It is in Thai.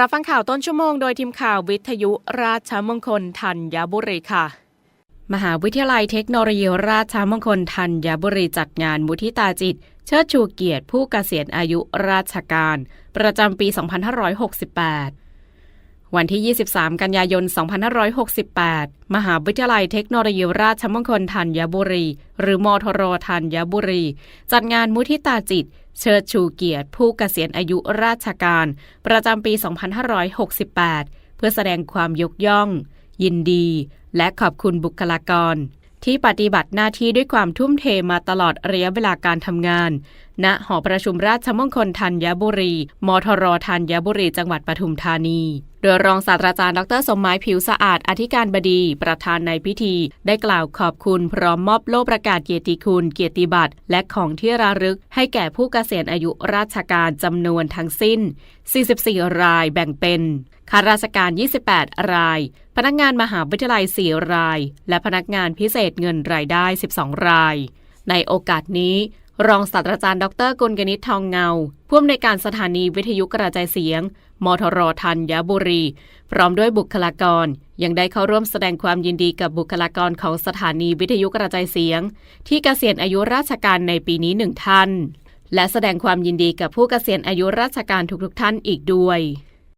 รับฟังข่าวต้นชั่วโมงโดยทีมข่าววิทยุราชมงคลธัญบุรีค่ะ มหาวิทยาลัยเทคโนโลยีราชมงคลธัญบุรีจัดงานมุทิตาจิต เชิดชูเกียรติผู้เกษียณอายุราชการ ประจำปี 2568 วันที่ 23 กันยายน 2568 มหาวิทยาลัยเทคโนโลยีราชมงคลธัญบุรี หรือมทรธัญบุรี จัดงานมุทิตาจิตเเชิดชูเกียรติผู้เกษียณอายุราชการ ประจำปี 2568 เพื่อแสดงความยกย่อง ยินดี และขอบคุณบุคลากร ที่ปฏิบัติหน้าที่ด้วยความทุ่มเทมาตลอดระยะเวลาการทำงาน ณ หอประชุมราชมงคลธัญบุรี มทรธัญบุรี จังหวัดปทุมธานี โดยรองศาสตราจารย์ดรสมหมายผิวสะอาด อธิการบดี ประธานในพิธี ได้กล่าวขอบคุณพร้อมมอบโล่ประกาศเกียรติคุณ เกียรติบัตร และของที่ระลึก ให้แก่ผู้เกษียณอายุราชการจำนวนทั้งสิ้น 44 รายแบ่งเป็น ข้าราชการ 28 ราย พนักงานมหาวิทยาลัย 4 ราย และพนักงานพิเศษเงินรายได้ 12 ราย ในโอกาสนี้ รองศาสตราจารย์ดรกุลกนิษฐ์ทองเงา ผู้อำนวยการสถานีวิทยุกระจายเสียง มทรธัญบุรี พร้อมด้วยบุคลากร ยังได้เข้าร่วมแสดงความยินดีกับบุคลากรของสถานีวิทยุกระจายเสียง ที่เกษียณอายุราชการในปีนี้หนึ่งท่าน และแสดงความยินดีกับผู้เกษียณอายุราชการทุกๆท่านอีกด้วย